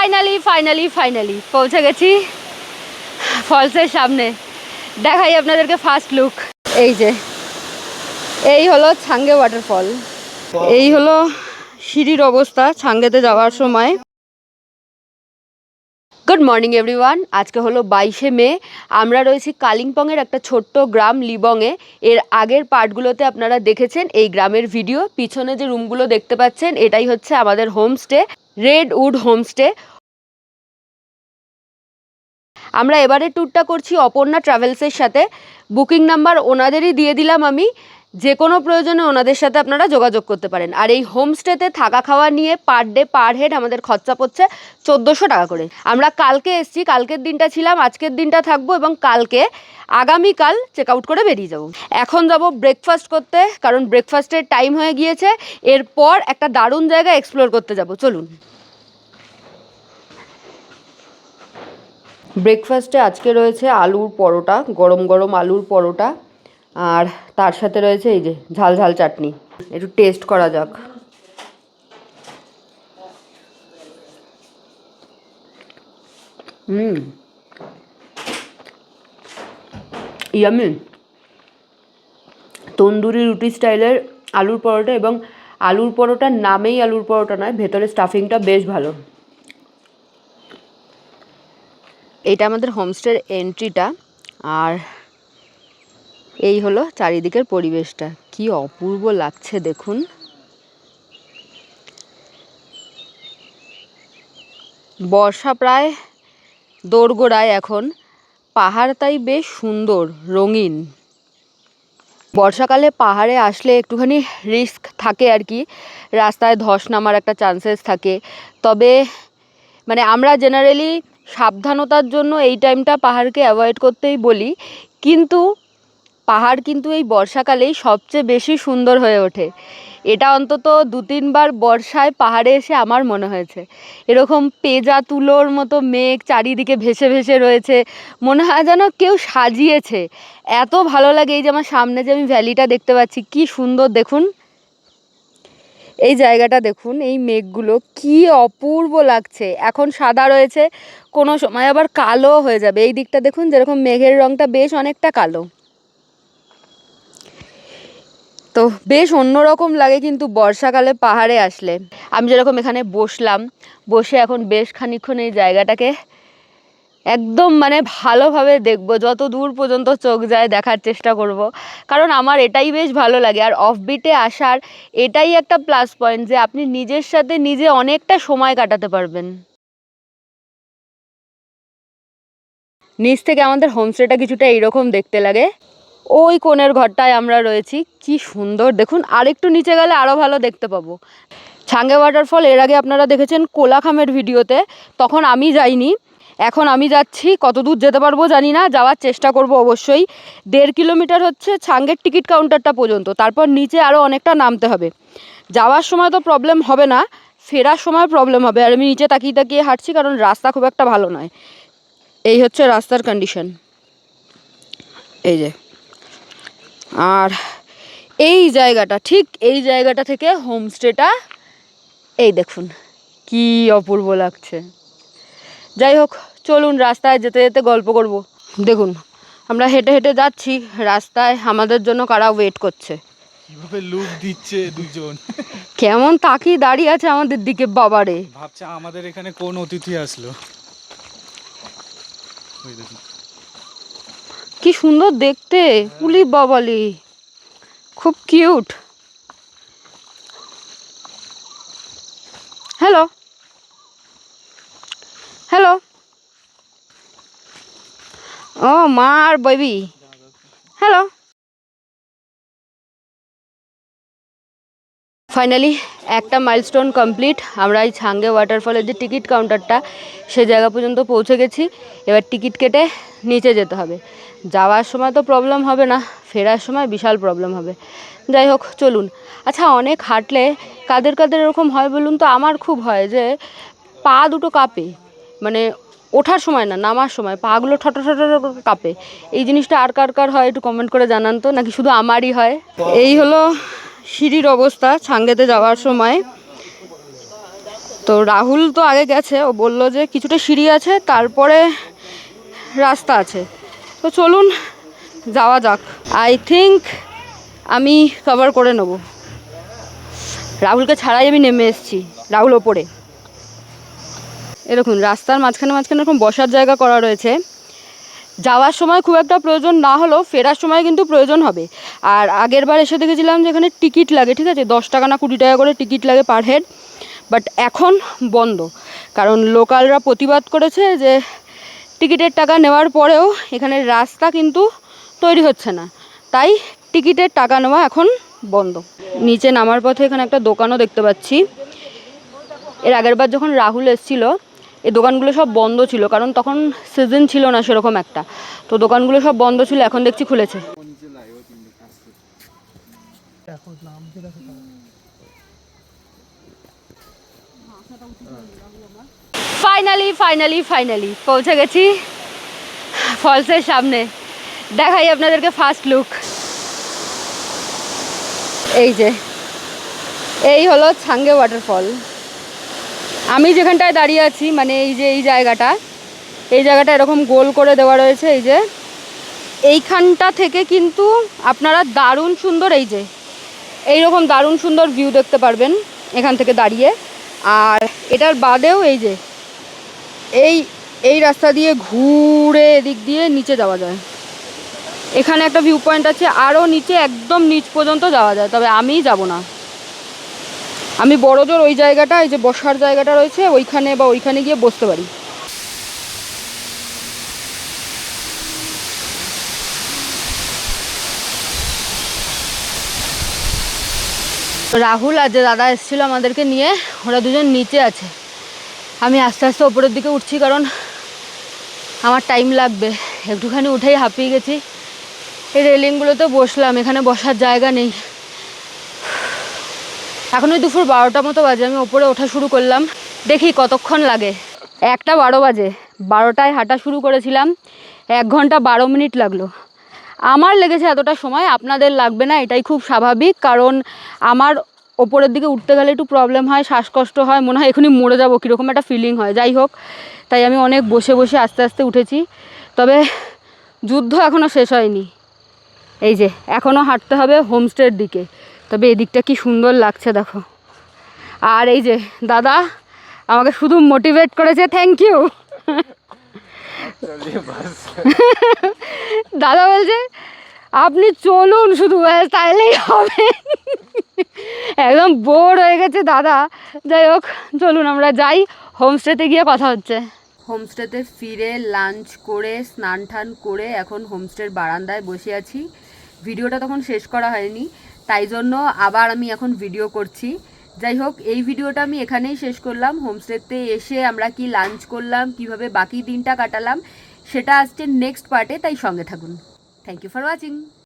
Finally finally finally পৌঁছে গেছি ফলসের সামনে। দেখাই আপনাদেরকে ফার্স্ট লুক এই যে, এই হলো ছাঙ্গে ওয়াটারফল এই হলো সিঁড়ির অবস্থা ছাঙ্গেতে যাওয়ার সময়। গুড মর্নিং এভরিওয়ান আজকে হলো বাইশে মে। আমরা রয়েছি কালিম্পংয়ের একটা ছোট্ট গ্রাম, লিবংয়ে। এর আগের পার্টগুলোতে আপনারা দেখেছেন এই গ্রামের ভিডিও। পিছনে যে রুমগুলো দেখতে পাচ্ছেন, এটাই হচ্ছে আমাদের হোমস্টে রেড উড হোমস্টে। আমরা এবারে ট্যুরটা করছি অপর্ণা ট্রাভেলসের সাথে। বুকিং নাম্বার ওনাদেরই দিয়ে দিলাম আমি। যে কোনো প্রয়োজনে ওনাদের সাথে আপনারা যোগাযোগ করতে পারেন। আর এই হোমস্টেতে থাকা খাওয়া নিয়ে পার ডে, পার হেড আমাদের খরচা পড়ছে চোদ্দোশো টাকা করে। আমরা কালকে এসছি, কালকের দিনটা ছিলাম, আজকের দিনটা থাকব এবং কালকে আগামীকাল চেক আউট করে বেরিয়ে যাব। এখন যাব ব্রেকফাস্ট করতে, কারণ ব্রেকফাস্টের টাইম হয়ে গিয়েছে। এরপর একটা দারুণ জায়গা এক্সপ্লোর করতে যাব। চলুন। ব্রেকফাস্টে আজকে রয়েছে আলুর পরোটা, গরম গরম আলুর পরোটা। আর তার সাথে রয়েছে এই যে ঝাল ঝাল চাটনি। একটু টেস্ট করা যাক। হুম। ইয়ামি তন্দুরি রুটি স্টাইলের আলুর পরোটা এবং আলুর পরোটার নামেই আলুর পরোটা নয়, ভেতরে স্টাফিংটা বেশ ভালো। এটা আমাদের হোমস্টের এন্ট্রিটা আর এই হলো চারিদিকের পরিবেশটা। কি অপূর্ব লাগছে, দেখুন। বর্ষা প্রায় দোরগোড়ায় এখন। পাহাড় তাই বেশ সুন্দর, রঙিন। বর্ষাকালে পাহাড়ে আসলে একটুখানি রিস্ক থাকে আর কি। রাস্তায় ধস নামার একটা চান্সেস থাকে। তবে মানে আমরা জেনারেলি সাবধানতার জন্য এই টাইমটা পাহাড়কে অ্যাভয়েড করতেই বলি। কিন্তু পাহাড় কিন্তু এই বর্ষাকালেই সবচেয়ে বেশি সুন্দর হয়ে ওঠে। এটা অন্তত দু তিনবার বর্ষায় পাহাড়ে এসে আমার মনে হয়েছে। এরকম পেজা তুলোর মতো মেঘ চারিদিকে ভেসে ভেসে রয়েছে। মনে হয় যেন কেউ সাজিয়েছে। এত ভালো লাগে এই যে আমার সামনে যে আমি ভ্যালিটা দেখতে পাচ্ছি, কি সুন্দর দেখুন। এই জায়গাটা দেখুন, এই মেঘগুলো কি অপূর্ব লাগছে। এখন সাদা রয়েছে, কোনো সময় আবার কালো হয়ে যাবে। এই দিকটা দেখুন, যেরকম মেঘের রঙটা বেশ অনেকটা কালো। তো বেশ অন্যরকম লাগে কিন্তু বর্ষাকালে পাহাড়ে আসলে। আমি যেরকম এখানে বসলাম, বসে এখন বেশ খানিক্ষণ এই জায়গাটাকে একদম মানে ভালোভাবে দেখব। যত দূর পর্যন্ত চোখ যায় দেখার চেষ্টা করব। কারণ আমার এটাই বেশ ভালো লাগে। আর অফবিটে আসার এটাই একটা প্লাস পয়েন্ট যে আপনি নিজের সাথে নিজে অনেকটা সময় কাটাতে পারবেন। নিচ থেকে আমাদের হোমস্টেটা কিছুটা এইরকম দেখতে লাগে। ওই কোণের ঘরটায় আমরা রয়েছি। কি সুন্দর। দেখুন, আরেকটু নিচে গেলে আরও ভালো দেখতে পাবো। ছাঙ্গে ওয়াটারফল এর আগে আপনারা দেখেছেন কোলাখামের ভিডিওতে। তখন আমি যাইনি। এখন আমি যাচ্ছি কত দূর যেতে পারব জানি না। যাওয়ার চেষ্টা করব অবশ্যই। দেড় কিলোমিটার হচ্ছে ছাঙ্গের টিকিট কাউন্টারটা পর্যন্ত। তারপর নিচে আরও অনেকটা নামতে হবে। যাওয়ার সময় তো প্রবলেম হবে না। ফেরার সময় প্রবলেম হবে। আর আমি নিচে তাকিয়ে তাকিয়ে হাঁটছি কারণ রাস্তা খুব একটা ভালো নয়। এই হচ্ছে রাস্তার কন্ডিশন এই যে। আর এই জায়গাটা ঠিক এই জায়গাটা থেকে হোমস্টেটা এই দেখুন কি অপূর্ব লাগছে। যাই হোক চলুন রাস্তায় যেতে যেতে গল্প করব। দেখুন আমরা হেঁটে হেঁটে যাচ্ছি রাস্তায় আমাদের জন্য কারা ওয়েট করছে? কীভাবে লুক দিচ্ছে দুজন? কেমন তাকিয়ে দাঁড়িয়ে আছে আমাদের দিকে বাবারে। ভাবছে আমাদের এখানে কোন অতিথি আসলো? কি সুন্দর দেখতে পুলি বাবালি। খুব কিউট। হ্যালো। হ্যালো। ও, মা আর বেবি। হ্যালো। ফাইনালি একটা মাইলস্টোন কমপ্লিট। আমরা এই ছাঙ্গে ওয়াটারফলের যে টিকিট কাউন্টারটা, সে জায়গা পর্যন্ত পৌঁছে গেছি। এবার টিকিট কেটে নিচে যেতে হবে। যাওয়ার সময় তো প্রবলেম হবে না, ফেরার সময় বিশাল প্রবলেম হবে। যাই হোক, চলুন। আচ্ছা অনেক হাঁটলে কাদের কাদের এরকম হয় বলুন তো? আমার খুব হয় যে, পা দুটো কাঁপে। মানে ওঠার সময় না, নামার সময়। পাগুলো ঠটো ঠটো কাঁপে। এই জিনিসটা আর কার কার হয় একটু কমেন্ট করে জানান তো। নাকি শুধু আমারই হয়? এই হলো সিঁড়ির অবস্থা ছাঙ্গেতে যাওয়ার সময়। তো রাহুল তো আগে গেছে। ও বলল যে, কিছুটা সিঁড়ি আছে, তারপরে রাস্তা আছে। তো চলুন, যাওয়া যাক। আই থিঙ্ক আমি কভার করে নেব। রাহুলকে ছাড়াই আমি নেমে এসেছি, রাহুল ওপরে। এরকম রাস্তার মাঝখানে মাঝখানে এরকম বসার জায়গা করা রয়েছে। যাওয়ার সময় খুব একটা প্রয়োজন না হলেও ফেরার সময় কিন্তু প্রয়োজন হবে। আর আগের বার এসে দেখেছিলাম যে এখানে টিকিট লাগে, ঠিক আছে? দশ টাকা না কুড়ি টাকা করে টিকিট লাগে পার হেড। বাট এখন বন্ধ। কারণ লোকালরা প্রতিবাদ করেছে যে টিকিটের টাকা নেওয়ার পরেও এখানে রাস্তা কিন্তু তৈরি হচ্ছে না। তাই টিকিটের টাকা নেওয়া এখন বন্ধ। নিচে নামার পথে এখানে একটা দোকানও দেখতে পাচ্ছি। এর আগের বার যখন রাহুল এসেছিল এই দোকানগুলো সব বন্ধ ছিল, কারণ তখন সিজন ছিল না সেরকম একটা। তো দোকানগুলো সব বন্ধ ছিল, এখন দেখছি খুলেছে। ফাইনালি ফাইনালি ফাইনালি পৌঁছে গেছি ফলসের সামনে। দেখাই আপনাদেরকে ফার্স্ট লুক এই যে, এই হলো ছাঙ্গে ওয়াটারফল আমি যেখানটায় দাঁড়িয়ে আছি মানে এই যে, এই জায়গাটা এই জায়গাটা এরকম গোল করে দেওয়া রয়েছে, এই যে। এইখানটা থেকে কিন্তু আপনারা দারুণ সুন্দর, এই যে, এইরকম দারুণ সুন্দর ভিউ দেখতে পারবেন এখান থেকে দাঁড়িয়ে। আর এটার বাদেও এই যে এই এই রাস্তা দিয়ে ঘুরে এদিক দিয়ে নিচে যাওয়া যায়। এখানে একটা ভিউ পয়েন্ট আছে আরও নিচে একদম নিচ পর্যন্ত যাওয়া যায়, তবে আমি যাব না। আমি বড় জোর ওই জায়গাটা, এই যে বসার জায়গাটা রয়েছে, ওইখানে বা ওইখানে গিয়ে বসতে পারি। রাহুল আর যে দাদা এসেছিল আমাদেরকে নিয়ে, ওরা দুজন নিচে আছে। আমি আস্তে আস্তে ওপরের দিকে উঠছি কারণ আমার টাইম লাগবে। একটুখানি উঠেই হাঁপিয়ে গেছি। এই রেলিংগুলোতে বসলাম, এখানে বসার জায়গা নেই। এখন ওই দুপুর বারোটা মতো বাজে, আমি ওপরে ওঠা শুরু করলাম। দেখি কতক্ষণ লাগে। একটা বারো বাজে, বারোটায় হাঁটা শুরু করেছিলাম। এক ঘণ্টা বারো মিনিট লাগল। আমার লেগেছে এতটা সময়, আপনাদের লাগবে না, এটাই খুব স্বাভাবিক। কারণ আমার ওপরের দিকে উঠতে গেলে একটু প্রবলেম হয়, শ্বাসকষ্ট হয়, মনে হয় এখনই মরে যাব, কীরকম একটা ফিলিং হয়। যাই হোক, তাই আমি অনেক বসে বসে আস্তে আস্তে উঠেছি। তবে যুদ্ধ এখনও শেষ হয়নি। এই যে এখনও হাঁটতে হবে হোমস্টের দিকে। তবে এদিকটা কি সুন্দর লাগছে, দেখো। আর এই যে, দাদা আমাকে শুধু মোটিভেট করেছে থ্যাংক ইউ দাদা বলছে, আপনি চলুন শুধু তাইলেই হবে। একদম বোর হয়ে গেছে দাদা। যাই হোক, চলুন আমরা যাই। হোমস্টেতে গিয়ে কথা হচ্ছে। হোমস্টেতে ফিরে লাঞ্চ করে, স্নান টান করে এখন হোমস্টের বারান্দায় বসে আছি। ভিডিওটা তখন শেষ করা হয়নি, তাই জন্য আবার আমি এখন ভিডিও করছি। যাই হোক, এই ভিডিওটা আমি এখানেই শেষ করলাম। হোমস্টেতে এসে আমরা কি লাঞ্চ করলাম, কীভাবে বাকি দিনটা কাটালাম, সেটা আসছে নেক্সট পার্টে, তাই সঙ্গে থাকুন। Thank you for watching